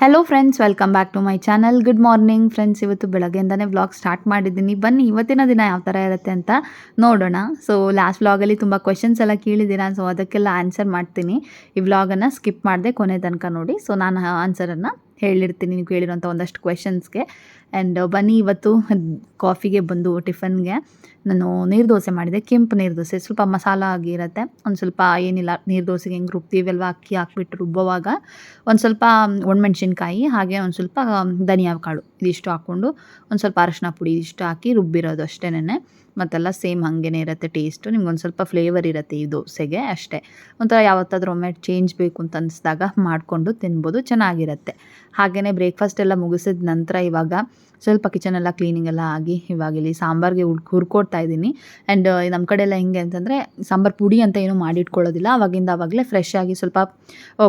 Hello friends welcome back to my channel good morning friends ಇವತ್ತು ಬೆಳಗ್ಗೆಯಿಂದನೇ vlog start ಮಾಡಿದ್ದೀನಿ. ಬನ್ನಿ, ಇವತ್ತಿನ ದಿನ ಯಾವ ಥರ ಇರುತ್ತೆ ಅಂತ ನೋಡೋಣ. ಸೊ ಲಾಸ್ಟ್ ವ್ಲಾಗಲ್ಲಿ ತುಂಬ ಕ್ವೆಶನ್ಸ್ ಎಲ್ಲ ಕೇಳಿದ್ದೀರಾ ಸೊ ಅದಕ್ಕೆಲ್ಲ ಆನ್ಸರ್ ಮಾಡ್ತೀನಿ. ಈ ವ್ಲಾಗನ್ನು ಸ್ಕಿಪ್ ಮಾಡಿದೆ ಕೊನೆ ತನಕ ನೋಡಿ. ಸೊ ನಾನು ಆನ್ಸರನ್ನು ಹೇಳಿರ್ತೀನಿ, ನೀವು ಕೇಳಿರೋಂಥ ಒಂದಷ್ಟು ಕ್ವೆಶನ್ಸ್ಗೆ ಆ್ಯಂಡ್ ಬನ್ನಿ ಇವತ್ತು ಕಾಫಿಗೆ ಬಂದು ಟಿಫನ್ಗೆ ನಾನು ನೀರು ದೋಸೆ ಮಾಡಿದೆ, ಕೆಂಪು ನೀರು ದೋಸೆ, ಸ್ವಲ್ಪ ಮಸಾಲ ಆಗಿರುತ್ತೆ ಒಂದು ಸ್ವಲ್ಪ ಏನಿಲ್ಲ, ನೀರು ದೋಸೆಗೆ ಹೆಂಗೆ ರುಬ್ತೀವಲ್ವ ಅಕ್ಕಿ ಹಾಕ್ಬಿಟ್ಟು ರುಬ್ಬುವಾಗ. ಒಂದು ಸ್ವಲ್ಪ ಒಣಮೆಣ್ಸಿನ್ಕಾಯಿ, ಹಾಗೆ ಒಂದು ಸ್ವಲ್ಪ ಧನಿಯಾ ಕಾಳು ಇದಿಷ್ಟು ಹಾಕ್ಕೊಂಡು, ಒಂದು ಸ್ವಲ್ಪ ಅರಶಿನ ಪುಡಿ ಇದಿಷ್ಟು ಹಾಕಿ ರುಬ್ಬಿರೋದು ಅಷ್ಟೇನೆ ಮತ್ತೆಲ್ಲ ಸೇಮ್ ಹಾಗೇ ಇರುತ್ತೆ ಟೇಸ್ಟು ನಿಮ್ಗೆ ಒಂದು ಸ್ವಲ್ಪ ಫ್ಲೇವರ್ ಇರುತ್ತೆ ಈ ದೋಸೆಗೆ ಅಷ್ಟೇ. ಒಂಥರ ಯಾವತ್ತಾದ್ರೂ ಒಮ್ಮೆ ಚೇಂಜ್ ಬೇಕು ಅಂತ ಅನಿಸಿದಾಗ ಮಾಡಿಕೊಂಡು ತಿನ್ಬೋದು, ಚೆನ್ನಾಗಿರುತ್ತೆ. ಹಾಗೆಯೇ ಬ್ರೇಕ್ಫಾಸ್ಟ್ ಎಲ್ಲ ಮುಗಿಸಿದ ನಂತರ ಇವಾಗ ಸ್ವಲ್ಪ ಕಿಚನ್ ಎಲ್ಲ ಕ್ಲೀನಿಂಗ್ ಎಲ್ಲ ಆಗಿ ಇವಾಗ ಇಲ್ಲಿ ಸಾಂಬಾರಿಗೆ ಹುರ್ಕೊಡ್ತಾ ಇದ್ದೀನಿ. ಆ್ಯಂಡ್ ನಮ್ಮ ಕಡೆ ಎಲ್ಲ ಹೆಂಗೆ ಅಂತಂದರೆ ಸಾಂಬಾರು ಪುಡಿ ಅಂತ ಏನೂ ಮಾಡಿಟ್ಕೊಳ್ಳೋದಿಲ್ಲ. ಅವಾಗಿಂದ ಆವಾಗಲೇ ಫ್ರೆಶ್ ಆಗಿ ಸ್ವಲ್ಪ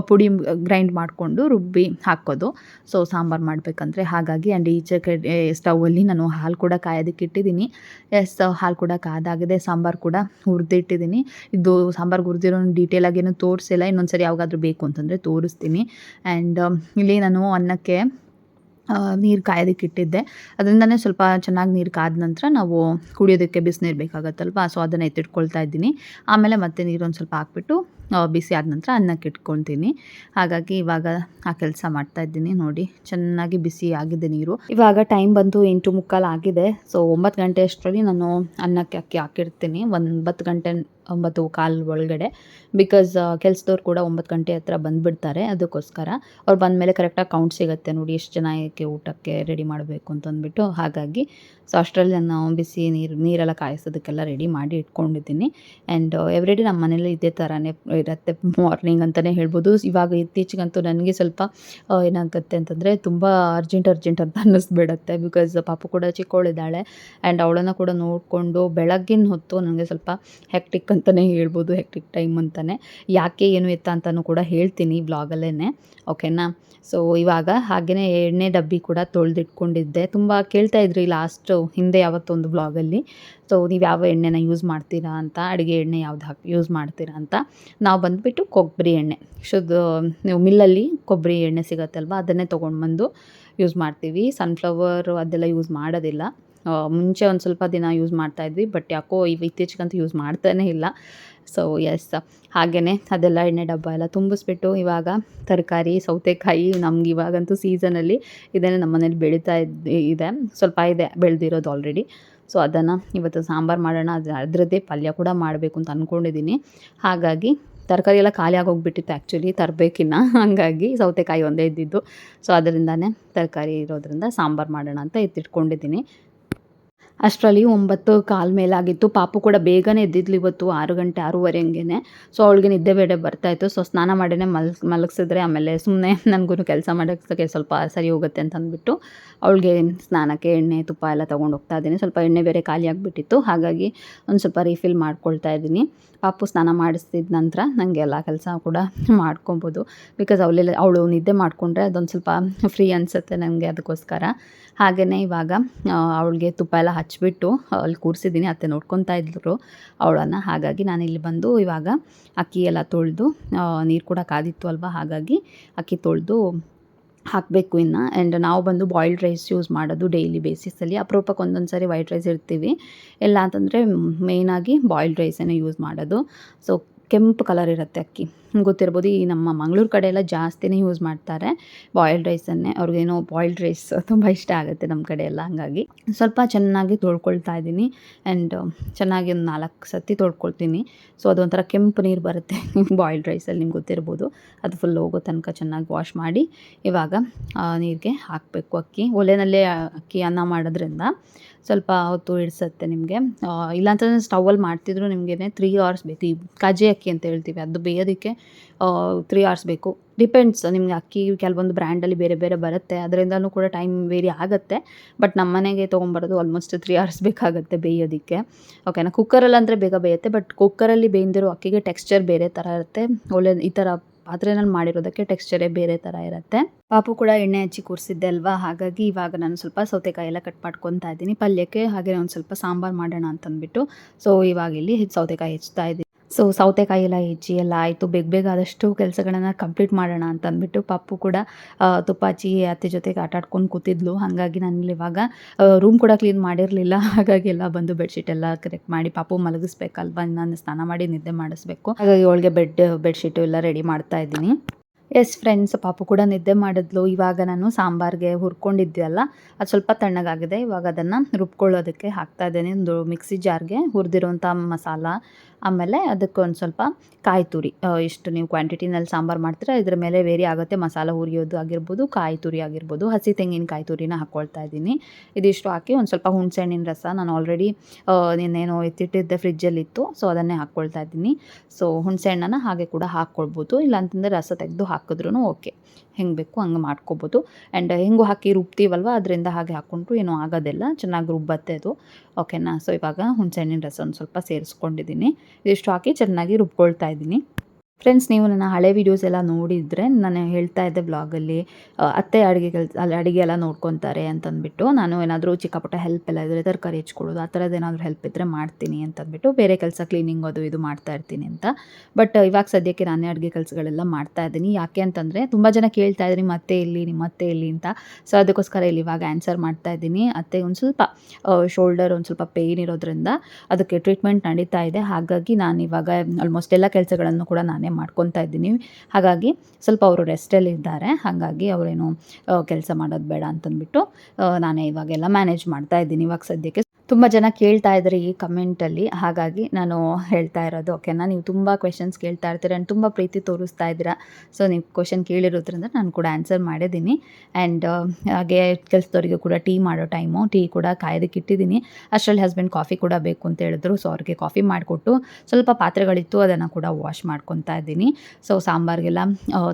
ಪುಡಿ ಗ್ರೈಂಡ್ ಮಾಡಿಕೊಂಡು ರುಬ್ಬಿ ಹಾಕೋದು. ಸೊ ಸಾಂಬಾರು ಮಾಡಬೇಕಂದ್ರೆ ಹಾಗಾಗಿ ಆ್ಯಂಡ್ ಈಚೆ ಕಡೆ ಸ್ಟವಲ್ಲಿ ನಾನು ಹಾಲು ಕೂಡ ಕಾಯೋದಕ್ಕೆ ಇಟ್ಟಿದ್ದೀನಿ. ಎಸ್ ಹಾಲು ಕೂಡ ಕಾದಾಗಿದೆ, ಸಾಂಬಾರು ಕೂಡ ಹುರಿದಿಟ್ಟಿದ್ದೀನಿ. ಇದು ಸಾಂಬಾರು ಹುರಿದಿರೋ ಡೀಟೇಲಾಗಿ ಏನು ತೋರಿಸಿಲ್ಲ. ಇನ್ನೊಂದು ಸರಿ ಯಾವಾಗಾದ್ರೂ ಬೇಕು ಅಂತಂದರೆ ತೋರಿಸ್ತೀನಿ. ಆ್ಯಂಡ್ ಇಲ್ಲಿ ನಾನು ಅನ್ನಕ್ಕೆ ನೀರು ಕಾಯೋದಕ್ಕೆ ಇಟ್ಟಿದ್ದೆ. ಅದರಿಂದನೇ ಸ್ವಲ್ಪ ಚೆನ್ನಾಗಿ ನೀರು ಕಾದ ನಂತರ ನಾವು ಕುಡಿಯೋದಕ್ಕೆ ಬಿಸಿನೀರು ಬೇಕಾಗತ್ತಲ್ವ? ಸೊ, ಅದನ್ನು ಎತ್ತಿಟ್ಕೊಳ್ತಾ ಇದ್ದೀನಿ. ಆಮೇಲೆ ಮತ್ತೆ ನೀರೊಂದು ಸ್ವಲ್ಪ ಹಾಕ್ಬಿಟ್ಟು ಬಿಸಿ ಆದ ನಂತರ ಅನ್ನಕ್ಕೆ ಇಟ್ಕೊಳ್ತೀನಿ. ಹಾಗಾಗಿ ಇವಾಗ ಆ ಕೆಲಸ ಮಾಡ್ತಾ ಇದ್ದೀನಿ ನೋಡಿ. ಚೆನ್ನಾಗಿ ಬಿಸಿ ಆಗಿದೆ ನೀರು. ಇವಾಗ ಟೈಮ್ ಬಂದು ಎಂಟು ಮುಕ್ಕಾಲು ಆಗಿದೆ. ಸೊ, ಒಂಬತ್ತು ಗಂಟೆ ಅಷ್ಟರಲ್ಲಿ ನಾನು ಅನ್ನಕ್ಕೆ ಅಕ್ಕಿ ಹಾಕಿರ್ತೀನಿ. ಒಂಬತ್ತು ಗಂಟೆ ಒಂಬತ್ತು ಕಾಲು ಒಳಗಡೆ ಬಿಕಾಸ್ ಕೆಲಸದವ್ರು ಕೂಡ ಒಂಬತ್ತು ಗಂಟೆ ಹತ್ರ ಬಂದುಬಿಡ್ತಾರೆ ಅದಕ್ಕೋಸ್ಕರ. ಅವ್ರು ಬಂದ ಮೇಲೆ ಕರೆಕ್ಟಾಗಿ ಕೌಂಟ್ ಸಿಗುತ್ತೆ ನೋಡಿ, ಎಷ್ಟು ಜನಕ್ಕೆ ಊಟಕ್ಕೆ ರೆಡಿ ಮಾಡಬೇಕು ಅಂತಂದ್ಬಿಟ್ಟು ಹಾಗಾಗಿ ಸೊ ಅಷ್ಟರಲ್ಲಿ ನಾನು ಬಿಸಿ ನೀರು, ನೀರೆಲ್ಲ ಕಾಯಿಸೋದಕ್ಕೆಲ್ಲ ರೆಡಿ ಮಾಡಿ ಇಟ್ಕೊಂಡಿದ್ದೀನಿ. ಆ್ಯಂಡ್ ಎವ್ರಿಡೇ ನಮ್ಮ ಮನೇಲಿ ಇದೇ ಥರನೇ ಇರುತ್ತೆ ಮಾರ್ನಿಂಗ್ ಅಂತಲೇ ಹೇಳ್ಬೋದು. ಇವಾಗ ಇತ್ತೀಚೆಗಂತೂ ನನಗೆ ಸ್ವಲ್ಪ ಏನಾಗುತ್ತೆ ಅಂತಂದರೆ ತುಂಬ ಅರ್ಜೆಂಟ್ ಅರ್ಜೆಂಟ್ ಅಂತ ಅನ್ನಿಸ್ಬಿಡುತ್ತೆ ಬಿಕಾಸ್ ಪಾಪ ಕೂಡ ಚಿಕ್ಕವಳಿದ್ದಾಳೆ ಆ್ಯಂಡ್ ಅವಳನ್ನು ಕೂಡ ನೋಡಿಕೊಂಡು ಬೆಳಗ್ಗಿನ ಹೊತ್ತು ನನಗೆ ಸ್ವಲ್ಪ ಹೆಕ್ಟಿಕ್ ಅಂತಲೇ ಹೇಳ್ಬೋದು ಹೆಕ್ಟಿಕ್ ಟೈಮ್ ಅಂತಲೇ. ಯಾಕೆ ಏನು ಎತ್ತ ಅಂತಲೂ ಕೂಡ ಹೇಳ್ತೀನಿ ಬ್ಲಾಗಲ್ಲೇ ಓಕೆನಾ ಸೊ ಇವಾಗ ಹಾಗೆಯೇ ಎಣ್ಣೆ ಡಬ್ಬಿ ಕೂಡ ತೊಳೆದಿಟ್ಕೊಂಡಿದ್ದೆ. ತುಂಬ ಕೇಳ್ತಾ ಇದ್ರಿ ಲಾಸ್ಟು ಹಿಂದೆ ಯಾವತ್ತೊಂದು ಬ್ಲಾಗಲ್ಲಿ ಸೊ ನೀವು ಯಾವ ಎಣ್ಣೆನ ಯೂಸ್ ಮಾಡ್ತೀರಾ ಅಂತ, ಅಡುಗೆ ಎಣ್ಣೆ ಯಾವ್ದು ಹಾಕಿ ಯೂಸ್ ಮಾಡ್ತೀರಾ ಅಂತ. ನಾವು ಬಂದುಬಿಟ್ಟು ಕೊಬ್ಬರಿ ಎಣ್ಣೆ. ಶುದ್ಧ ನೀವು ಮಿಲ್ಲಲ್ಲಿ ಕೊಬ್ಬರಿ ಎಣ್ಣೆ ಸಿಗತ್ತಲ್ವ, ಅದನ್ನೇ ತೊಗೊಂಡು ಬಂದು ಯೂಸ್ ಮಾಡ್ತೀವಿ. ಸನ್ಫ್ಲವರ್ ಅದೆಲ್ಲ ಯೂಸ್ ಮಾಡೋದಿಲ್ಲ. ಮುಂಚೆ ಒಂದು ಸ್ವಲ್ಪ ದಿನ ಯೂಸ್ ಮಾಡ್ತಾ ಇದ್ವಿ ಬಟ್ ಯಾಕೋ ಇವು ಇತ್ತೀಚೆಗಂತೂ ಯೂಸ್ ಮಾಡ್ತಾನೇ ಇಲ್ಲ. ಸೊ ಎಸ್ ಹಾಗೆಯೇ ಅದೆಲ್ಲ ಎಣ್ಣೆ ಡಬ್ಬ ಎಲ್ಲ ತುಂಬಿಸ್ಬಿಟ್ಟು ಇವಾಗ ತರಕಾರಿ, ಸೌತೆಕಾಯಿ ನಮ್ಗೆ ಇವಾಗಂತೂ ಸೀಸನಲ್ಲಿ ಇದನ್ನೇ ನಮ್ಮ ಮನೇಲಿ ಬೆಳೀತಾ ಇದ್, ಇದೆ. ಸ್ವಲ್ಪ ಇದೆ, ಬೆಳೆದಿರೋದು ಆಲ್ರೆಡಿ ಸೊ ಅದನ್ನು ಇವತ್ತು ಸಾಂಬಾರು ಮಾಡೋಣ, ಅದು ಅದರದ್ದೇ ಪಲ್ಯ ಕೂಡ ಮಾಡಬೇಕು ಅಂತ ಅಂದ್ಕೊಂಡಿದ್ದೀನಿ ಹಾಗಾಗಿ ತರಕಾರಿ ಎಲ್ಲ ಖಾಲಿ ಆಗೋಗ್ಬಿಟ್ಟಿತ್ತು ಆ್ಯಕ್ಚುಲಿ ತರಬೇಕಿನ್ನ ಹಾಗಾಗಿ ಸೌತೆಕಾಯಿ ಒಂದೇ ಇದ್ದಿದ್ದು. ಸೊ ಅದರಿಂದನೇ ತರಕಾರಿ ಇರೋದ್ರಿಂದ ಸಾಂಬಾರು ಮಾಡೋಣ ಅಂತ ಎತ್ತಿಟ್ಕೊಂಡಿದ್ದೀನಿ ಅಷ್ಟರಲ್ಲಿ ಒಂಬತ್ತು ಕಾಲ ಮೇಲಾಗಿತ್ತು. ಪಾಪು ಕೂಡ ಬೇಗನೆ ಎದ್ದಿದ್ಲು ಇವತ್ತು ಆರು ಗಂಟೆ ಆರೂವರೆ ಹಂಗೇನೆ. ಸೊ ಅವಳಿಗೆ ನಿದ್ದೆ ಬೇಡ ಬರ್ತಾಯಿತ್ತು ಸೊ ಸ್ನಾನ ಮಾಡಿನೇ ಮಲ್ ಮಲಗಿಸಿದ್ರೆ ಆಮೇಲೆ ಸುಮ್ಮನೆ ನನಗೂ ಕೆಲಸ ಮಾಡೋಕ್ಕೆ ಸ್ವಲ್ಪ ಸರಿ ಹೋಗುತ್ತೆ ಅಂತ ಅಂದ್ಬಿಟ್ಟು ಅವಳಿಗೆ ಸ್ನಾನಕ್ಕೆ ಎಣ್ಣೆ, ತುಪ್ಪ ಎಲ್ಲ ತೊಗೊಂಡು ಹೋಗ್ತಾ ಇದ್ದೀನಿ. ಸ್ವಲ್ಪ ಎಣ್ಣೆ ಬೇರೆ ಖಾಲಿ ಆಗಿಬಿಟ್ಟಿತ್ತು. ಹಾಗಾಗಿ ಒಂದು ಸ್ವಲ್ಪ ರೀಫಿಲ್ ಮಾಡ್ಕೊಳ್ತಾ ಇದ್ದೀನಿ. ಪಾಪು ಸ್ನಾನ ಮಾಡಿಸಿದ ನಂತರ ನನಗೆ ಎಲ್ಲ ಕೆಲಸ ಕೂಡ ಮಾಡ್ಕೊಬೋದು. ಬಿಕಾಸ್ ಅವಳೆಲ್ಲ, ಅವಳು ನಿದ್ದೆ ಮಾಡಿಕೊಂಡ್ರೆ ಅದೊಂದು ಸ್ವಲ್ಪ ಫ್ರೀ ಅನಿಸುತ್ತೆ ನನಗೆ ಅದಕ್ಕೋಸ್ಕರ. ಹಾಗೆಯೇ ಇವಾಗ ಅವಳಿಗೆ ತುಪ್ಪ ಎಲ್ಲ ಹಚ್ಬಿಟ್ಟು ಅಲ್ಲಿ ಕೂರಿಸಿದ್ದೀನಿ, ಅತ್ತೆ ನೋಡ್ಕೊತಾ ಇದ್ದರು ಅವಳನ್ನು. ಹಾಗಾಗಿ ನಾನು ಇಲ್ಲಿ ಬಂದು ಇವಾಗ ಅಕ್ಕಿ ಎಲ್ಲ ತೊಳೆದು ನೀರು ಕೂಡ ಕಾದಿತ್ತು ಅಲ್ವಾ? ಹಾಗಾಗಿ ಅಕ್ಕಿ ತೊಳೆದು ಹಾಕಬೇಕು ಇನ್ನು. ಆ್ಯಂಡ್ ನಾವು ಬಂದು ಬಾಯ್ಲ್ಡ್ ರೈಸ್ ಯೂಸ್ ಮಾಡೋದು ಡೈಲಿ ಬೇಸಿಸಲ್ಲಿ ಅಪರೂಪಕ್ಕೆ ಒಂದೊಂದು ಸಾರಿ ವೈಟ್ ರೈಸ್ ಇರ್ತೀವಿ. ಇಲ್ಲ ಅಂತಂದರೆ ಮೇಯ್ನಾಗಿ ಬಾಯ್ಲ್ಡ್ ರೈಸನ್ನೇ ಯೂಸ್ ಮಾಡೋದು. ಸೊ ಕೆಂಪು ಕಲರ್ ಇರುತ್ತೆ ಅಕ್ಕಿ. ಗೊತ್ತಿರ್ಬೋದು, ಈ ನಮ್ಮ ಮಂಗಳೂರು ಕಡೆ ಎಲ್ಲ ಜಾಸ್ತಿನೇ ಯೂಸ್ ಮಾಡ್ತಾರೆ. ಬಾಯ್ಲ್ಡ್ ರೈಸನ್ನೇ ಅವ್ರಿಗೇನೋ ಬಾಯ್ಲ್ಡ್ ರೈಸ್ ತುಂಬ ಇಷ್ಟ ಆಗುತ್ತೆ ನಮ್ಮ ಕಡೆ ಎಲ್ಲ ಹಾಗಾಗಿ. ಸ್ವಲ್ಪ ಚೆನ್ನಾಗಿ ತೊಳ್ಕೊಳ್ತಾ ಇದ್ದೀನಿ ಆ್ಯಂಡ್ ಚೆನ್ನಾಗಿ ಒಂದು ನಾಲ್ಕು ಸತಿ ತೊಳ್ಕೊಳ್ತೀನಿ. ಸೊ ಅದೊಂಥರ ಕೆಂಪು ನೀರು ಬರುತ್ತೆ. ಬಾಯ್ಲ್ಡ್ ರೈಸಲ್ಲಿ ನಿಮ್ಗೆ ಗೊತ್ತಿರ್ಬೋದು. ಅದು ಫುಲ್ ಹೋಗೋ ತನಕ ಚೆನ್ನಾಗಿ ವಾಶ್ ಮಾಡಿ, ಇವಾಗ ನೀರಿಗೆ ಹಾಕಬೇಕು ಅಕ್ಕಿ. ಒಲೆನಲ್ಲೇ ಅಕ್ಕಿ ಅನ್ನ ಮಾಡೋದ್ರಿಂದ ಸ್ವಲ್ಪ ಹೊತ್ತು ಇಡಿಸುತ್ತೆ ನಿಮಗೆ. ಇಲ್ಲಾಂತಂದ್ರೆ ಸ್ಟವಲ್ಲಿ ಮಾಡ್ತಿದ್ರು ನಿಮಗೇನೆ ತ್ರೀ ಅವರ್ಸ್ ಬೇಕು. ಈ ಕಜೆ ಅಕ್ಕಿ ಅಂತ ಹೇಳ್ತೀವಿ, ಅದು ಬೇಯೋದಕ್ಕೆ ತ್ರೀ ಅವರ್ಸ್ ಬೇಕು. ಡಿಪೆಂಡ್ಸ್ ನಿಮಗೆ ಅಕ್ಕಿ ಕೆಲವೊಂದು ಬ್ರ್ಯಾಂಡಲ್ಲಿ ಬೇರೆ ಬೇರೆ ಬರುತ್ತೆ. ಅದರಿಂದಲೂ ಕೂಡ ಟೈಮ್ ವೇರಿ ಆಗುತ್ತೆ. ಬಟ್ ನಮ್ಮ ಮನೆಗೆ ತೊಗೊಂಬರೋದು ಆಲ್ಮೋಸ್ಟ್ ತ್ರೀ ಅವರ್ಸ್ ಬೇಕಾಗುತ್ತೆ ಬೇಯೋದಕ್ಕೆ. ಓಕೆನಾ ಕುಕ್ಕರಲ್ಲಿ ಅಂದರೆ ಬೇಗ ಬೇಯುತ್ತೆ. ಬಟ್ ಕುಕ್ಕರಲ್ಲಿ ಬೇಯ್ದಿರೋ ಅಕ್ಕಿಗೆ ಟೆಕ್ಸ್ಚರ್ ಬೇರೆ ಥರ ಇರುತ್ತೆ. ಒಳ್ಳೆ ಈ ಥರ ಪಾತ್ರೆನಲ್ಲಿ ಮಾಡಿರೋದಕ್ಕೆ ಟೆಕ್ಸ್ಚರೇ ಬೇರೆ ಥರ ಇರುತ್ತೆ. ಪಾಪು ಕೂಡ ಎಣ್ಣೆ ಹಚ್ಚಿ ಕೂರಿಸಿದ್ದೆ ಅಲ್ವಾ? ಹಾಗಾಗಿ ಇವಾಗ ನಾನು ಸ್ವಲ್ಪ ಸೌತೆಕಾಯಿ ಎಲ್ಲ ಕಟ್ ಮಾಡ್ಕೊತಾ ಇದ್ದೀನಿ. ಪಲ್ಯಕ್ಕೆ ಹಾಗೆ ಒಂದು ಸ್ವಲ್ಪ ಸಾಂಬಾರು ಮಾಡೋಣ ಅಂತಂದ್ಬಿಟ್ಟು. ಸೊ ಇವಾಗ ಇಲ್ಲಿ ಸೌತೆಕಾಯಿ ಹೆಚ್ಚುತ್ತಾ ಇದ್ದೀನಿ. ಸೊ ಸೌತೆಕಾಯಿ ಎಲ್ಲ ಹೆಚ್ಚಿ ಎಲ್ಲ ಆಯಿತು. ಬೇಗ ಬೇಗ ಆದಷ್ಟು ಕೆಲಸಗಳನ್ನ ಕಂಪ್ಲೀಟ್ ಮಾಡೋಣ ಅಂತ ಅಂದ್ಬಿಟ್ಟು ಪಪ್ಪು ಕೂಡ ತುಪ್ಪ ಹಚ್ಚಿ ಅತ್ತೆ ಜೊತೆಗೆ ಆಟ ಆಡ್ಕೊಂಡು ಕೂತಿದ್ಲು. ಹಾಗಾಗಿ ನಾನು ಇವಾಗ ರೂಮ್ ಕೂಡ ಕ್ಲೀನ್ ಮಾಡಿರಲಿಲ್ಲ. ಹಾಗಾಗಿ ಎಲ್ಲ ಬಂದು ಬೆಡ್ಶೀಟ್ ಎಲ್ಲ ಕರೆಕ್ಟ್ ಮಾಡಿ ಪಾಪು ಮಲಗಿಸ್ಬೇಕಲ್ವಾ ನಾನು ಸ್ನಾನ ಮಾಡಿ ನಿದ್ದೆ ಮಾಡಿಸ್ಬೇಕು. ಹಾಗಾಗಿ ಅವಳಿಗೆ ಬೆಡ್ ಬೆಡ್ಶೀಟು ಎಲ್ಲ ರೆಡಿ ಮಾಡ್ತಾ ಇದ್ದೀನಿ. ಎಸ್ ಫ್ರೆಂಡ್ಸ್ ಪಾಪು ಕೂಡ ನಿದ್ದೆ ಮಾಡಿದ್ಲು. ಇವಾಗ ನಾನು ಸಾಂಬಾರ್ಗೆ ಹುರ್ಕೊಂಡಿದ್ವಲ್ಲ ಅದು ಸ್ವಲ್ಪ ತಣ್ಣಗಾಗಿದೆ. ಇವಾಗ ಅದನ್ನು ರುಬ್ಕೊಳ್ಳೋದಕ್ಕೆ ಹಾಕ್ತಾ ಇದ್ದೇನೆ. ಒಂದು ಮಿಕ್ಸಿ ಜಾರ್ಗೆ ಹುರಿದಿರುವಂಥ ಮಸಾಲ ಆಮೇಲೆ ಅದಕ್ಕೆ ಒಂದು ಸ್ವಲ್ಪ ಕಾಯಿ ತುರಿ ಇಷ್ಟು ಎಷ್ಟು ನೀವು ಕ್ವಾಂಟಿಟಿನಲ್ಲಿ ಸಾಂಬಾರು ಮಾಡ್ತೀರಾ, ಇದ್ರ ಮೇಲೆ ವೇರಿ ಆಗುತ್ತೆ ಮಸಾಲ ಹುರಿಯೋದು ಆಗಿರ್ಬೋದು, ಕಾಯಿ ತುರಿ ಆಗಿರ್ಬೋದು, ಹಸಿ ತೆಂಗಿನಕಾಯಿ ತುರಿನ ಹಾಕ್ಕೊಳ್ತಾ ಇದ್ದೀನಿ. ಇದಿಷ್ಟು ಹಾಕಿ ಒಂದು ಸ್ವಲ್ಪ ಹುಣಸೆಹಣ್ಣಿನ ರಸ ನಾನು ಆಲ್ರೆಡಿ ನಿನ್ನೇನೋ ಎತ್ತಿಟ್ಟಿದ್ದೆ ಫ್ರಿಜ್ಜಲ್ಲಿತ್ತು ಸೊ ಅದನ್ನೇ ಹಾಕ್ಕೊಳ್ತಾ ಇದ್ದೀನಿ. ಸೊ ಹುಣಸೆಹಣ್ಣನ್ನು ಹಾಗೆ ಕೂಡ ಹಾಕ್ಕೊಳ್ಬೋದು, ಇಲ್ಲಾಂತಂದರೆ ರಸ ತೆಗೆದು ಹಾಕಿದ್ರೂ ಓಕೆ ಹೆಂಗೆ ಬೇಕು ಹಂಗೆ ಮಾಡ್ಕೋಬೋದು. ಆ್ಯಂಡ್ ಹೆಂಗೂ ಹಾಕಿ ರುಬ್ತೀವಲ್ವ, ಅದರಿಂದ ಹಾಗೆ ಹಾಕ್ಕೊಂಡ್ರು ಏನೂ ಆಗೋದಿಲ್ಲ. ಚೆನ್ನಾಗಿ ರುಬ್ಬತ್ತೆ ಅದು. ಓಕೆನಾ ಸೊ ಇವಾಗ ಹುಣಸೆಹಣ್ಣಿನ ರಸ ಒಂದು ಸ್ವಲ್ಪ ಸೇರಿಸ್ಕೊಂಡಿದ್ದೀನಿ. ಇದಿಷ್ಟು ಹಾಕಿ ಚೆನ್ನಾಗಿ ರುಬ್ಕೊಳ್ತಾ ಇದ್ದೀನಿ. ಫ್ರೆಂಡ್ಸ್ ನೀವು ನನ್ನ ಹಳೆ ವೀಡಿಯೋಸ್ ಎಲ್ಲ ನೋಡಿದರೆ ನಾನು ಹೇಳ್ತಾ ಇದ್ದೆ ಬ್ಲಾಗಲ್ಲಿ ಅತ್ತೆ ಅಡುಗೆ ಕೆಲಸ, ಅಲ್ಲಿ ಅಡುಗೆ ಎಲ್ಲ ನೋಡ್ಕೊತಾರೆ ಅಂತಂದ್ಬಿಟ್ಟು ನಾನು ಏನಾದರೂ ಚಿಕ್ಕಪುಟ್ಟ ಹೆಲ್ಪ್ ಎಲ್ಲ ಇದ್ದರೆ ತರಕಾರಿ ಹೆಚ್ಕೊಡೋದು, ಆ ಥರದ್ದು ಏನಾದರೂ ಹೆಲ್ಪ್ ಇದ್ದರೆ ಮಾಡ್ತೀನಿ ಅಂತಂದ್ಬಿಟ್ಟು ಬೇರೆ ಕೆಲಸ ಕ್ಲೀನಿಂಗ್ ಅದು ಇದು ಮಾಡ್ತಾ ಇರ್ತೀನಿ ಅಂತ. ಬಟ್ ಇವಾಗ ಸದ್ಯಕ್ಕೆ ನಾನೇ ಅಡುಗೆ ಕೆಲಸಗಳೆಲ್ಲ ಮಾಡ್ತಾ ಇದ್ದೀನಿ. ಯಾಕೆ ಅಂತಂದರೆ ತುಂಬ ಜನ ಕೇಳ್ತಾ ಇದ್ರಿ ಮತ್ತೆ ಇಲ್ಲಿ ನಿಮ್ಮ ಅತ್ತೆ ಇಲ್ಲಿ ಅಂತ. ಸೊ ಅದಕ್ಕೋಸ್ಕರ ಇಲ್ಲಿ ಇವಾಗ ಆನ್ಸರ್ ಮಾಡ್ತಾ ಇದ್ದೀನಿ. ಅತ್ತೆ ಒಂದು ಸ್ವಲ್ಪ ಶೋಲ್ಡರ್ ಒಂದು ಸ್ವಲ್ಪ ಪೇಯ್ನ್ ಇರೋದ್ರಿಂದ ಅದಕ್ಕೆ ಟ್ರೀಟ್ಮೆಂಟ್ ನಡೀತಾ ಇದೆ. ಹಾಗಾಗಿ ನಾನು ಇವಾಗ ಆಲ್ಮೋಸ್ಟ್ ಎಲ್ಲ ಕೆಲಸಗಳನ್ನು ಕೂಡ ನಾನೇ ಮಾಡ್ಕೊತಾ ಇದ್ದೀನಿ. ಹಾಗಾಗಿ ಸ್ವಲ್ಪ ಅವರು ರೆಸ್ಟಲ್ಲಿ ಇದ್ದಾರೆ ಹಾಗಾಗಿ ಅವರೇನು ಕೆಲಸ ಮಾಡೋದು ಬೇಡ ಅಂತಂದ್ಬಿಟ್ಟು ನಾನೇ ಇವಾಗೆಲ್ಲ ಮ್ಯಾನೇಜ್ ಮಾಡ್ತಾ ಇದ್ದೀನಿ. ಇವಾಗ ಸದ್ಯಕ್ಕೆ ತುಂಬ ಜನ ಕೇಳ್ತಾ ಇದ್ದಾರೆ ಈ ಕಮೆಂಟಲ್ಲಿ ಹಾಗಾಗಿ ನಾನು ಹೇಳ್ತಾ ಇರೋದು ಓಕೆನಾ ನೀವು ತುಂಬ ಕ್ವೆಶನ್ಸ್ ಕೇಳ್ತಾ ಇರ್ತೀರ ಆ್ಯಂಡ್ ತುಂಬ ಪ್ರೀತಿ ತೋರಿಸ್ತಾ ಇದ್ದೀರಾ. ಸೊ ನೀವು ಕ್ವೆಶನ್ ಕೇಳಿರೋದ್ರಿಂದ ನಾನು ಕೂಡ ಆನ್ಸರ್ ಮಾಡಿದ್ದೀನಿ. ಆ್ಯಂಡ್ ಹಾಗೆ ಕೆಲಸದವರಿಗೆ ಕೂಡ ಟೀ ಮಾಡೋ ಟೈಮು ಟೀ ಕೂಡ ಕಾಯೋದಕ್ಕೆ ಇಟ್ಟಿದ್ದೀನಿ. ಅಷ್ಟರಲ್ಲಿ ಹಸ್ಬೆಂಡ್ ಕಾಫಿ ಕೂಡ ಬೇಕು ಅಂತ ಹೇಳಿದ್ರು. ಸೊ ಅವ್ರಿಗೆ ಕಾಫಿ ಮಾಡಿಕೊಟ್ಟು ಸ್ವಲ್ಪ ಪಾತ್ರೆಗಳಿತ್ತು, ಅದನ್ನು ಕೂಡ ವಾಶ್ ಮಾಡ್ಕೊತಾ ಇದ್ದೀನಿ. ಸೊ ಸಾಂಬಾರಿಗೆಲ್ಲ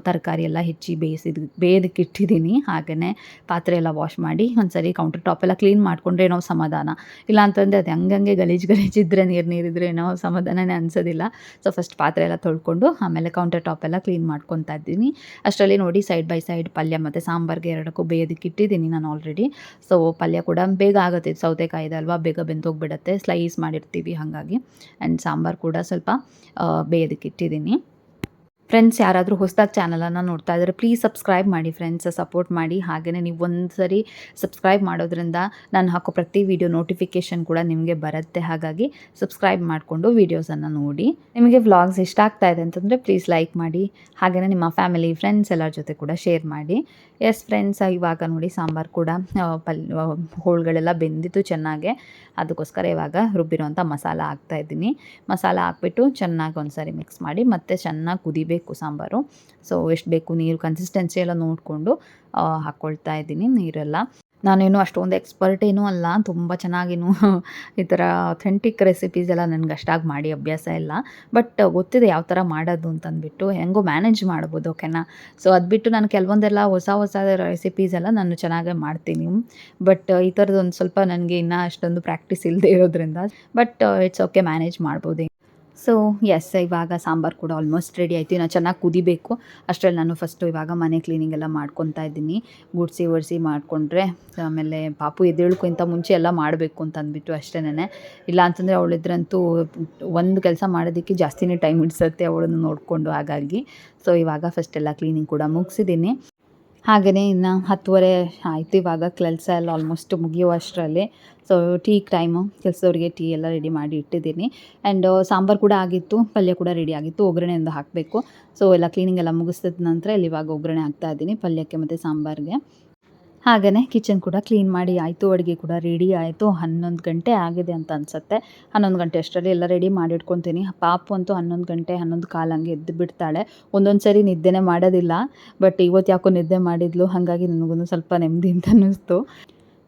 ತರಕಾರಿ ಎಲ್ಲ ಹೆಚ್ಚಿ ಬೇಯಿಸಿದ, ಬೇಯೋದಕ್ಕೆ ಇಟ್ಟಿದ್ದೀನಿ. ಹಾಗೆಯೇ ಪಾತ್ರೆ ಎಲ್ಲ ವಾಶ್ ಮಾಡಿ ಒಂದ್ಸರಿ ಕೌಂಟರ್ ಟಾಪ್ ಎಲ್ಲ ಕ್ಲೀನ್ ಮಾಡಿಕೊಂಡ್ರೆ ಏನೋ ಸಮಾಧಾನ. ಇಲ್ಲ ಅಂತಂದರೆ ಅದು ಹಂಗಂಗೆ ಗಲೀಜು ಗಲೀಜಿದ್ರೆ ನೀರು ನೀರಿದ್ರೆ ಏನೋ ಸಮಾಧಾನನೇ ಅನಿಸೋದಿಲ್ಲ. ಸೊ ಫಸ್ಟ್ ಪಾತ್ರೆ ಎಲ್ಲ ತೊಳ್ಕೊಂಡು ಆಮೇಲೆ ಕೌಂಟರ್ ಟಾಪ್ ಎಲ್ಲ ಕ್ಲೀನ್ ಮಾಡ್ಕೊತಾ ಇದ್ದೀನಿ. ಅಷ್ಟರಲ್ಲಿ ನೋಡಿ ಸೈಡ್ ಬೈ ಸೈಡ್ ಪಲ್ಯ ಮತ್ತು ಸಾಂಬಾರ್ಗೆ ಎರಡಕ್ಕೂ ಬೇಯೋದಕ್ಕೆ ಇಟ್ಟಿದ್ದೀನಿ ನಾನು ಆಲ್ರೆಡಿ ಸೊ ಪಲ್ಯ ಕೂಡ ಬೇಗ ಆಗುತ್ತೆ. ಸೌತೆಕಾಯಿ ಅಲ್ವಾ, ಬೇಗ ಬೆಂದೋಗ್ಬಿಡುತ್ತೆ. ಸ್ಲೈಸ್ ಮಾಡಿರ್ತೀವಿ ಹಾಗಾಗಿ. ಆ್ಯಂಡ್ ಸಾಂಬಾರು ಕೂಡ ಸ್ವಲ್ಪ ಬೇಯೋದಕ್ಕೆ ಇಟ್ಟಿದ್ದೀನಿ. ಫ್ರೆಂಡ್ಸ್ ಯಾರಾದರೂ ಹೊಸದಾಗಿ ಚಾನಲನ್ನು ನೋಡ್ತಾ ಇದ್ದಾರೆ ಪ್ಲೀಸ್ ಸಬ್ಸ್ಕ್ರೈಬ್ ಮಾಡಿ ಫ್ರೆಂಡ್ಸ್ ಸಪೋರ್ಟ್ ಮಾಡಿ. ಹಾಗೆಯೇ ನೀವು ಒಂದು ಸರಿ ಸಬ್ಸ್ಕ್ರೈಬ್ ಮಾಡೋದ್ರಿಂದ ನಾನು ಹಾಕೋ ಪ್ರತಿ ವಿಡಿಯೋ ನೋಟಿಫಿಕೇಷನ್ ಕೂಡ ನಿಮಗೆ ಬರುತ್ತೆ. ಹಾಗಾಗಿ ಸಬ್ಸ್ಕ್ರೈಬ್ ಮಾಡಿಕೊಂಡು ವೀಡಿಯೋಸನ್ನು ನೋಡಿ. ನಿಮಗೆ ವ್ಲಾಗ್ಸ್ ಇಷ್ಟ ಆಗ್ತಾ ಇದೆ ಅಂತಂದರೆ ಪ್ಲೀಸ್ ಲೈಕ್ ಮಾಡಿ. ಹಾಗೆಯೇ ನಿಮ್ಮ ಫ್ಯಾಮಿಲಿ ಫ್ರೆಂಡ್ಸ್ ಎಲ್ಲರ ಜೊತೆ ಕೂಡ ಶೇರ್ ಮಾಡಿ. ಎಸ್ ಫ್ರೆಂಡ್ಸ್ ಇವಾಗ ನೋಡಿ ಸಾಂಬಾರು ಕೂಡ ಪಲ್ ಹೋಳುಗಳೆಲ್ಲ ಬೆಂದಿತ್ತು ಚೆನ್ನಾಗೆ. ಅದಕ್ಕೋಸ್ಕರ ಇವಾಗ ರುಬ್ಬಿರೋಂಥ ಮಸಾಲ ಹಾಕ್ತಾ ಇದ್ದೀನಿ. ಮಸಾಲ ಹಾಕ್ಬಿಟ್ಟು ಚೆನ್ನಾಗಿ ಒಂದ್ಸರಿ ಮಿಕ್ಸ್ ಮಾಡಿ ಮತ್ತೆ ಚೆನ್ನಾಗಿ ಕುದಿಬೇಕು. ಸಾಂಬಾರು. ಸೊ ಎಷ್ಟು ಬೇಕು ನೀರು ಕನ್ಸಿಸ್ಟೆನ್ಸಿ ಎಲ್ಲ ನೋಡಿಕೊಂಡು ಹಾಕ್ಕೊಳ್ತಾ ಇದ್ದೀನಿ ನೀರೆಲ್ಲ. ನಾನೇನು ಅಷ್ಟೊಂದು ಎಕ್ಸ್ಪರ್ಟ್ ಏನೂ ಅಲ್ಲ, ತುಂಬ ಚೆನ್ನಾಗೇನು ಈ ಥರ ಅಥೆಂಟಿಕ್ ರೆಸಿಪೀಸ್ ಎಲ್ಲ ನನಗೆ ಅಷ್ಟಾಗಿ ಮಾಡಿ ಅಭ್ಯಾಸ ಇಲ್ಲ. ಬಟ್ ಗೊತ್ತಿದೆ ಯಾವ ಥರ ಮಾಡೋದು ಅಂತಂದ್ಬಿಟ್ಟು, ಹೆಂಗೋ ಮ್ಯಾನೇಜ್ ಮಾಡ್ಬೋದು ಓಕೆನಾ ಸೊ ಅದು ಬಿಟ್ಟು ನಾನು ಕೆಲವೊಂದೆಲ್ಲ ಹೊಸ ಹೊಸ ರೆಸಿಪೀಸ್ ಎಲ್ಲ ನಾನು ಚೆನ್ನಾಗೇ ಮಾಡ್ತೀನಿ. ಬಟ್ ಈ ಥರದ್ದು ಒಂದು ಸ್ವಲ್ಪ ನನಗೆ ಇನ್ನೂ ಅಷ್ಟೊಂದು ಪ್ರಾಕ್ಟೀಸ್ ಇಲ್ಲದೆ ಇರೋದ್ರಿಂದ ಬಟ್ ಇಟ್ಸ್ ಓಕೆ ಮ್ಯಾನೇಜ್ ಮಾಡ್ಬೋದು. ಸೊ ಎಸ್ ಇವಾಗ ಸಾಂಬಾರು ಕೂಡ ಆಲ್ಮೋಸ್ಟ್ ರೆಡಿ ಆಯಿತು. ನಾನು ಚೆನ್ನಾಗಿ ಕುದಿಬೇಕು. ಅಷ್ಟರಲ್ಲಿ ನಾನು ಫಸ್ಟು ಇವಾಗ ಮನೆ ಕ್ಲೀನಿಂಗ್ ಎಲ್ಲ ಮಾಡ್ಕೊತಾ ಇದ್ದೀನಿ. ಗುಡಿಸಿ ಒಡಿಸಿ ಮಾಡಿಕೊಂಡ್ರೆ, ಆಮೇಲೆ ಪಾಪು ಎದ್ದೇಳ್ಕೊಂತ ಮುಂಚೆ ಎಲ್ಲ ಮಾಡಬೇಕು ಅಂತ ಅಂದ್ಬಿಟ್ಟು ಅಷ್ಟೇನೆ ಇಲ್ಲ ಅಂತಂದರೆ ಅವಳಿದ್ರಂತೂ ಒಂದು ಕೆಲಸ ಮಾಡೋದಕ್ಕೆ ಜಾಸ್ತಿನೇ ಟೈಮ್ ಹಿಡಿಸುತ್ತೆ ಅವಳನ್ನು ನೋಡಿಕೊಂಡು ಹಾಗಾಗಿ. ಸೊ ಇವಾಗ ಫಸ್ಟ್ ಎಲ್ಲ ಕ್ಲೀನಿಂಗ್ ಕೂಡ ಮುಗಿಸಿದ್ದೀನಿ. ಹಾಗೆಯೇ ಇನ್ನು ಹತ್ತುವರೆ ಆಯಿತು, ಇವಾಗ ಕೆಲಸ ಎಲ್ಲ ಆಲ್ಮೋಸ್ಟ್ ಮುಗಿಯುವಷ್ಟರಲ್ಲಿ ಸೊ ಟೀ ಟೈಮು ಕೆಲಸದವ್ರಿಗೆ ಟೀ ಎಲ್ಲ ರೆಡಿ ಮಾಡಿ ಇಟ್ಟಿದ್ದೀನಿ. ಆ್ಯಂಡ್ ಸಾಂಬಾರು ಕೂಡ ಆಗಿತ್ತು, ಪಲ್ಯ ಕೂಡ ರೆಡಿ ಆಗಿತ್ತು ಒಗ್ಗರಣೆಯಿಂದ ಹಾಕಬೇಕು. ಸೊ ಎಲ್ಲ ಕ್ಲೀನಿಂಗ್ ಎಲ್ಲ ಮುಗಿಸಿದ ನಂತರ ಇಲ್ಲಿ ಇವಾಗ ಒಗ್ಗರಣೆ ಹಾಕ್ತಾ ಇದ್ದೀನಿ, ಪಲ್ಯಕ್ಕೆ ಮತ್ತು ಸಾಂಬಾರಿಗೆ. ಹಾಗೆಯೇ ಕಿಚನ್ ಕೂಡ ಕ್ಲೀನ್ ಮಾಡಿ ಆಯಿತು, ಅಡುಗೆ ಕೂಡ ರೆಡಿ ಆಯಿತು. ಹನ್ನೊಂದು ಗಂಟೆ ಆಗಿದೆ ಅಂತ ಅನಿಸುತ್ತೆ. ಹನ್ನೊಂದು ಗಂಟೆ ಅಷ್ಟರಲ್ಲಿ ಎಲ್ಲ ರೆಡಿ ಮಾಡಿ ಇಟ್ಕೊತೀನಿ. ಪಾಪು ಅಂತೂ ಹನ್ನೊಂದು ಗಂಟೆ, ಹನ್ನೊಂದು ಕಾಲು ಹಂಗೆ ಎದ್ದು ಬಿಡ್ತಾಳೆ. ಒಂದೊಂದು ಸರಿ ನಿದ್ದೆನೇ ಮಾಡೋದಿಲ್ಲ. ಬಟ್ ಇವತ್ತು ಯಾಕೋ ನಿದ್ದೆ ಮಾಡಿದ್ಲು, ಹಾಗಾಗಿ ನನಗೂ ಸ್ವಲ್ಪ ನೆಮ್ಮದಿ ಅಂತ ಅನ್ನಿಸ್ತು.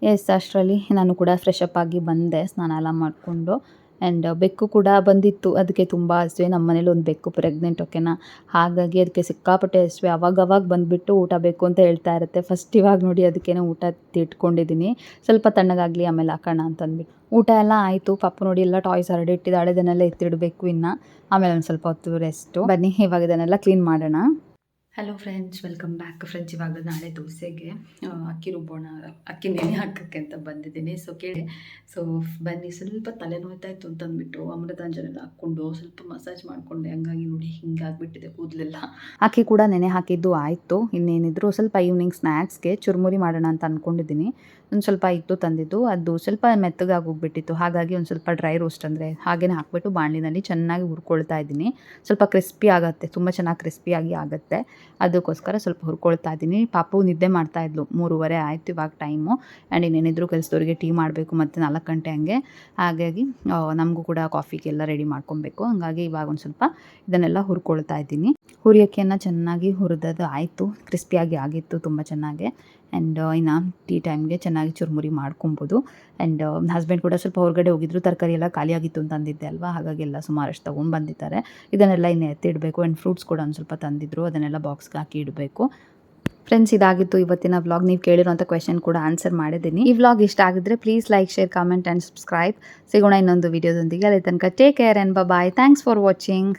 ಎಸ್ ಅಷ್ಟರಲ್ಲಿ ನಾನು ಕೂಡ ಫ್ರೆಶ್ ಆಗಿ ಬಂದೆ, ಸ್ನಾನ ಎಲ್ಲ ಮಾಡಿಕೊಂಡು. ಆ್ಯಂಡ್ ಬೆಕ್ಕು ಕೂಡ ಬಂದಿತ್ತು. ಅದಕ್ಕೆ ತುಂಬ ಹಸಿವೆ ನಮ್ಮ ಮನೇಲಿ ಒಂದು ಬೆಕ್ಕು ಪ್ರೆಗ್ನೆಂಟ್ ಓಕೆನಾ ಹಾಗಾಗಿ ಅದಕ್ಕೆ ಸಿಕ್ಕಾಪಟ್ಟೆ ಹಸಿವೆ ಅವಾಗವಾಗ ಬಂದುಬಿಟ್ಟು ಊಟ ಬೇಕು ಅಂತ ಹೇಳ್ತಾ ಇರುತ್ತೆ. ಫಸ್ಟ್ ಇವಾಗ ನೋಡಿ ಅದಕ್ಕೇನೋ ಊಟ ತಿಟ್ಕೊಂಡಿದ್ದೀನಿ. ಸ್ವಲ್ಪ ತಣ್ಣಗಾಗಲಿ, ಆಮೇಲೆ ಹಾಕೋಣ ಅಂತಂದ್ಬಿಟ್ಟು. ಊಟ ಎಲ್ಲ ಆಯಿತು. ಪಾಪ ನೋಡಿ ಎಲ್ಲ ಟಾಯ್ಸ್ ಹರಡಿ ಇಟ್ಟಿದ್ದಾಳೆ ಇದನ್ನೆಲ್ಲ ಎತ್ತಿಡಬೇಕು ಇನ್ನು. ಆಮೇಲೆ ಒಂದು ಸ್ವಲ್ಪ ಹೊತ್ತು ರೆಸ್ಟು ಬನ್ನಿ, ಇವಾಗ ಇದನ್ನೆಲ್ಲ ಕ್ಲೀನ್ ಮಾಡೋಣ. Hello friends welcome back friends ಇವಾಗ ನಾಳೆ ದೋಸೆಗೆ ಅಕ್ಕಿ ರುಬ್ಬೋಣ, ಅಕ್ಕಿ ನೆನೆ ಹಾಕೋಕ್ಕೆ ಅಂತ ಬಂದಿದ್ದೀನಿ. ಸೊ ಕೇಳಿ ಸೊ ಬನ್ನಿ, ಸ್ವಲ್ಪ ತಲೆ ಇತ್ತು ಅಂತಂದ್ಬಿಟ್ಟು ಅಮೃತಾಂಜನ ಹಾಕ್ಕೊಂಡು ಸ್ವಲ್ಪ ಮಸಾಜ್ ಮಾಡಿಕೊಂಡೆ. ಹಂಗಾಗಿ ನೋಡಿ, ಹಿಂಗಾಗ್ಬಿಟ್ಟಿದೆ ಕೂದಲೆಲ್ಲ. ಅಕ್ಕಿ ಕೂಡ ನೆನೆ ಹಾಕಿದ್ದು ಆಯಿತು. ಇನ್ನೇನಿದ್ರು ಸ್ವಲ್ಪ ಈವ್ನಿಂಗ್ ಸ್ನ್ಯಾಕ್ಸ್ಗೆ ಚುರುಮುರಿ ಮಾಡೋಣ ಅಂತ ಅಂದ್ಕೊಂಡಿದ್ದೀನಿ ಒಂದು ಸ್ವಲ್ಪ ಇತ್ತು ತಂದಿದ್ದು, ಅದು ಸ್ವಲ್ಪ ಮೆತ್ತಗಾಗಿ ಹೋಗ್ಬಿಟ್ಟಿತ್ತು. ಹಾಗಾಗಿ ಒಂದು ಸ್ವಲ್ಪ ಡ್ರೈ ರೋಸ್ಟ್ ಅಂದರೆ ಹಾಗೇನೆ ಹಾಕ್ಬಿಟ್ಟು ಬಾಣಲಿನಲ್ಲಿ ಚೆನ್ನಾಗಿ ಹುರ್ಕೊಳ್ತಾ ಇದ್ದೀನಿ. ಸ್ವಲ್ಪ ಕ್ರಿಸ್ಪಿ ಆಗುತ್ತೆ, ತುಂಬ ಚೆನ್ನಾಗಿ ಕ್ರಿಸ್ಪಿಯಾಗಿ ಆಗುತ್ತೆ. ಅದಕ್ಕೋಸ್ಕರ ಸ್ವಲ್ಪ ಹುರ್ಕೊಳ್ತಾ ಇದ್ದೀನಿ. ಪಾಪು ನಿದ್ದೆ ಮಾಡ್ತಾ ಇದ್ಲು, ಮೂರುವರೆ ಆಯಿತು ಇವಾಗ ಟೈಮು ಆ್ಯಂಡ್ ಇನ್ನೇನಿದ್ರು ಕೆಲಸದವ್ರಿಗೆ ಟೀ ಮಾಡಬೇಕು ಮತ್ತು ನಾಲ್ಕು ಗಂಟೆ ಹಂಗೆ. ಹಾಗಾಗಿ ನಮಗೂ ಕೂಡ ಕಾಫಿಗೆಲ್ಲ ರೆಡಿ ಮಾಡ್ಕೊಬೇಕು. ಹಾಗಾಗಿ ಇವಾಗ ಒಂದು ಸ್ವಲ್ಪ ಇದನ್ನೆಲ್ಲ ಹುರ್ಕೊಳ್ತಾ ಇದ್ದೀನಿ. ಹುರಿಯೋಕ್ಕೆನ ಚೆನ್ನಾಗಿ ಹುರಿದದು ಆಯಿತು ಕ್ರಿಸ್ಪಿಯಾಗಿ ಆಗಿತ್ತು ತುಂಬ ಚೆನ್ನಾಗಿ. ಆ್ಯಂಡ್ ಇನ್ನು ಟೀ ಟೈಮ್ಗೆ ಚೆನ್ನಾಗಿ ಚುರುಮುರಿ ಮಾಡ್ಕೊಬೋದು. ಆ್ಯಂಡ್ ಹಸ್ಬೆಂಡ್ ಕೂಡ ಸ್ವಲ್ಪ ಹೊರಗಡೆ ಹೋಗಿದ್ರು, ತರಕಾರಿ ಎಲ್ಲ ಖಾಲಿಯಾಗಿತ್ತು ಅಂತ ಅಂದಿದ್ದೆ ಅಲ್ವಾ? ಹಾಗಾಗಿ ಎಲ್ಲ ಸುಮಾರಷ್ಟು ತೊಗೊಂಡು ಬಂದಿದ್ದಾರೆ. ಇದನ್ನೆಲ್ಲ ಇನ್ನು ಎತ್ತಿಡಬೇಕು ಆ್ಯಂಡ್ ಫ್ರೂಟ್ಸ್ ಕೂಡ ಒಂದು ಸ್ವಲ್ಪ ತಂದಿದ್ರು. ಅದನ್ನೆಲ್ಲ ಬಾಕ್ಸ್ಗೆ ಹಾಕಿ ಇಡಬೇಕು. ಫ್ರೆಂಡ್ಸ್ ಇದಾಗಿತ್ತು ಇವತ್ತಿನ ವ್ಲಾಗ್ ನೀವು ಕೇಳಿರೋಂಥ ಕ್ವೆಶನ್ ಕೂಡ ಆನ್ಸರ್ ಮಾಡಿದ್ದೀನಿ. ಈ ವ್ಲಾಗ್ ಇಷ್ಟ ಆಗಿದ್ರೆ please like share comment and subscribe ಸಿಗೋಣ ಇನ್ನೊಂದು ವಿಡಿಯೋದೊಂದಿಗೆ ಅಲ್ಲಿ ತನಕ take care and bye thanks for watching